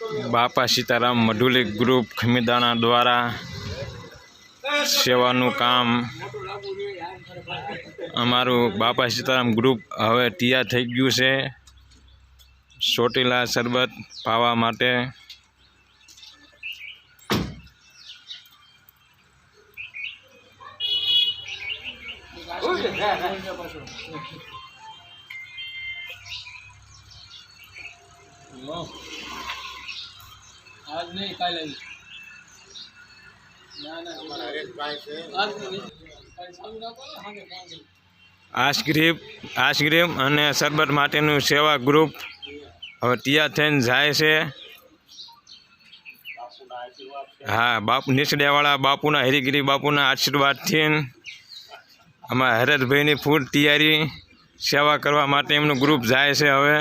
બાપા સીતારામ મઢુલી ગ્રુપ ખમીદાણા દ્વારા સેવાનું કામ અમારું બાપા સીતારામ ગ્રુપ હવે તૈયાર થઈ ગયું છે. ચોટીલા શરબત પાવા માટે. આજ નહીં કાલે આવી. આઈસ્ક્રીમ આઈસ્ક્રીમ અને સરબત માટેનું સેવા ગ્રુપ હવે તૈયાર થઈને જાય છે. હા બાપુ નીચડિયાવાળા બાપુના હરિગીરી બાપુના આશીર્વાદથી અમારા હરેશભાઈની ફૂલ તૈયારી સેવા કરવા માટે એમનું ગ્રુપ જાય છે હવે.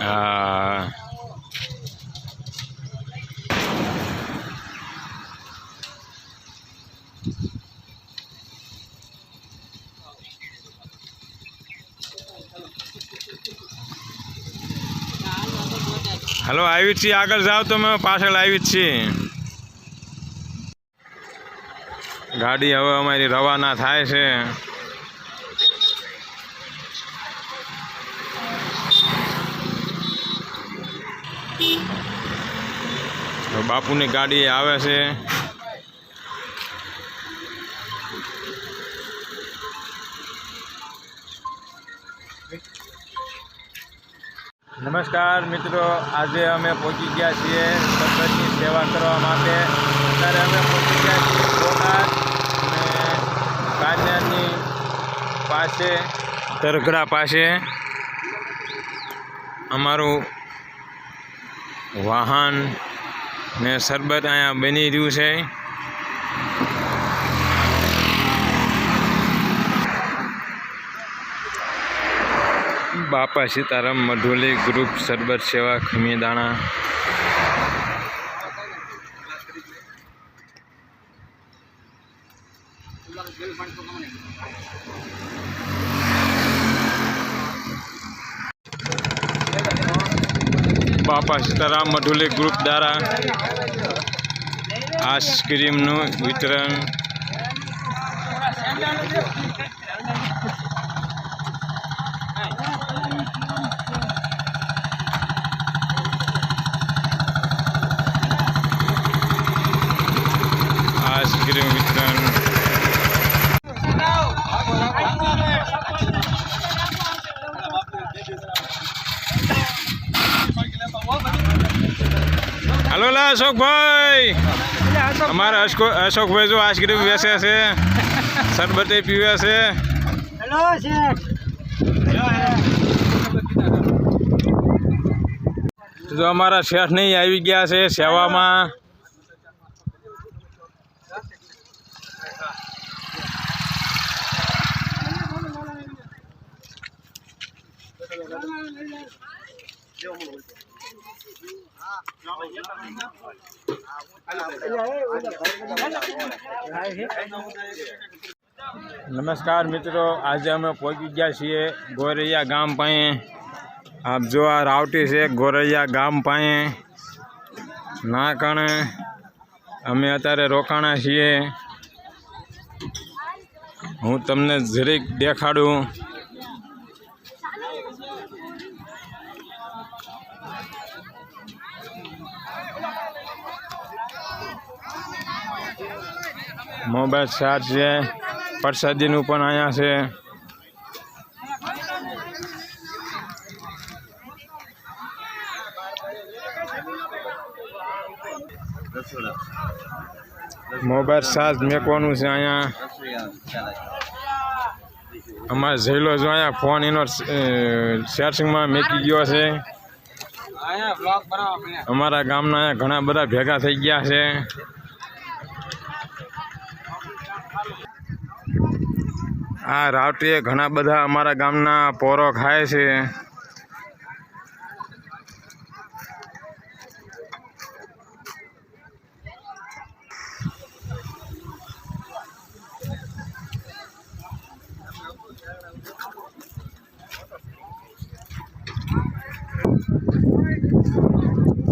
હા. હલો, આવી છીએ. આગળ જાઓ તો મેં પાછળ આવી જ છીએ. ગાડી હવે અમારી રવાના થાય છે. બાપુની ગાડી આવે છે. નમસ્કાર મિત્રો, આજે અમે પહોંચી ગયા છીએ સંગતની સેવા કરવા માટે. અત્યારે અમે પહોંચી ગયા છીએ સોમનાથ અને કાન્યાની પાસે તરગડા પાસે. અમારું વાહન ને શરબત અહીંયા બની રહ્યું છે. બાપા સીતારામ મઢોલી ગ્રુપ શરબત સેવા ખમીદાણા. બાપા સીતારામ મઢુલી ગ્રુપ દ્વારા આઈસ્ક્રીમનું વિતરણ આઈસ્ક્રીમ વિતરણ હલો લા અશોકભાઈ. અમારા અશોકભાઈ જો આઈસ્ક્રીમ વેચે છે. સરબતે પીવે છે. જો અમારા શેઠ નહીં આવી ગયા છે સેવામાં. નમસ્કાર મિત્રો, આજે અમે પહોંચી ગયા છીએ ગોરૈયા ગામ પાસે. આપ જો આ રાવટી છે, ગોરૈયા ગામ પાસે. ના કારણે અમે અત્યારે રોકાણા છીએ. હું તમને જરીક દેખાડું. મોબાઈલ ચાર્જ છે. પ્રસાદીનું પણ અહીંયા છે. મોબાઈલ ચાર્જ મેકવાનું છે અહીંયા. અમારે જઈલો જો અહીંયા ફોન એનો ચાર્જિંગમાં મેકી ગયો છે. અમારા ગામના અહીંયા ઘણા બધા ભેગા થઈ ગયા છે. આ રાવટીએ ઘણા બધા અમારા ગામના પોરો ખાય છે.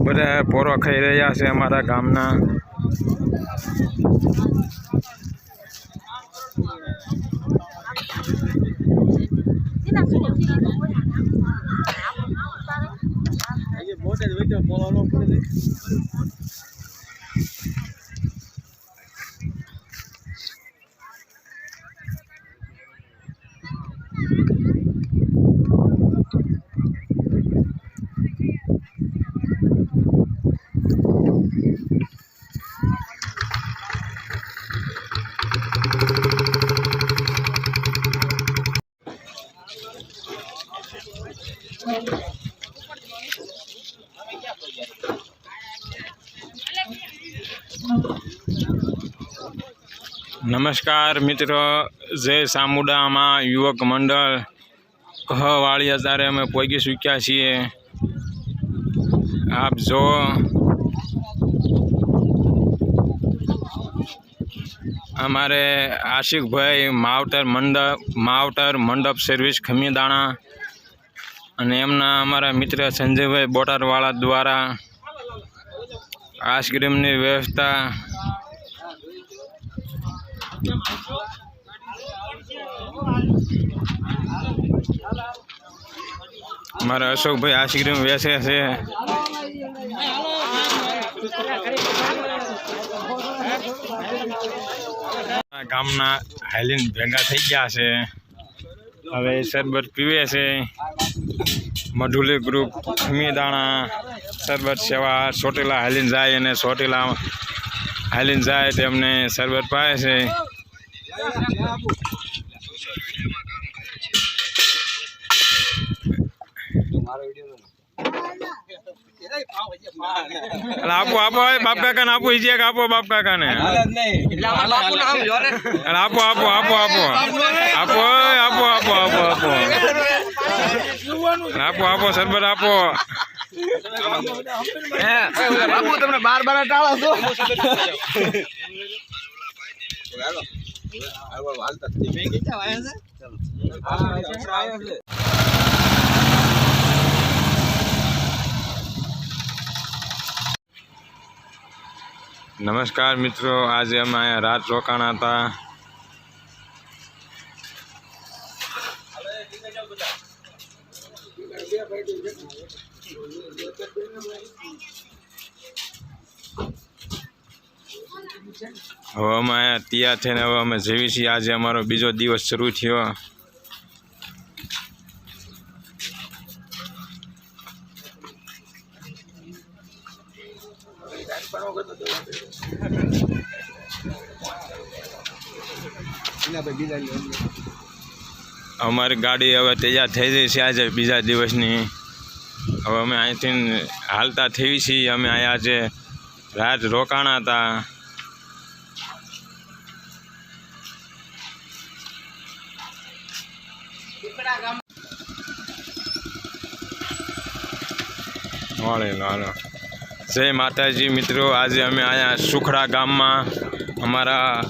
બધા પોરો ખાઈ રહ્યા છે અમારા ગામના. મોટા મોલો પડે નમસ્કાર મિત્ર, જય સામુડામાં યુવક મંડળ. કહવાળી અત્યારે અમે પોગી ચૂક્યા છીએ. આપ જો. અમારે આશિકભાઈ માવતર મંડપ માવતર મંડપ સર્વિસ ખમીદાણા અને એમના અમારા મિત્ર સંજયભાઈ બોટારવાળા દ્વારા આઈસ્ક્રીમની વ્યવસ્થા મારા અશોકભાઈ આઈસ્ક્રીમ વેસે છે. ગામના હાઈલીન ભેગા થઈ ગયા છે. હવે શરબત પીવે છે. મધુલી ગ્રુપ ખમીદાણા શરબત સેવા સોટેલા હાલીન જાય અને ચોટીલા હાલીન જાય તેમને શરબત પાય છે. આપો આપો બાપ કાકા ને આપો, ઈજે આપો બાપ કાકા ને આપો આપો આપો આપો. આપો આપો આપો આપો આપો. આપો આપો, શરબત આપો. બાપુ તમને બાર બાર ટાળો છો નમસ્કાર મિત્રો આજે અમે અહીંયા રાત રોકાણા હતા હવે અમે તૈયાર થઈને હવે અમે જીવી છીએ. આજે અમારો બીજો દિવસ શરૂ થયો. અમારી ગાડી હવે તૈયાર થઈ ગઈ છે આજે બીજા દિવસની. હવે અમે અહીંથી હાલતા થઈ છીએ. અમે અહીંયા આજે રાત રોકાણા હતા. વાળેલો હાલો જય માતાજી મિત્રો, આજે અમે અહીંયા સુખડા ગામમાં અમારા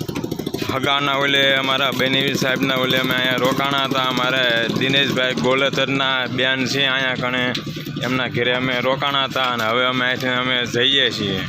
હગાના ઓલે, અમારા બેનેવી સાહેબના ઓલે અમે અહીંયા રોકાણા હતા. અમારે દિનેશભાઈ ગોલતરના બેન છે અહીંયા કણે. એમના ઘરે અમે રોકાણા હતા અને હવે અમે અહીંથી અમે જઈએ છીએ.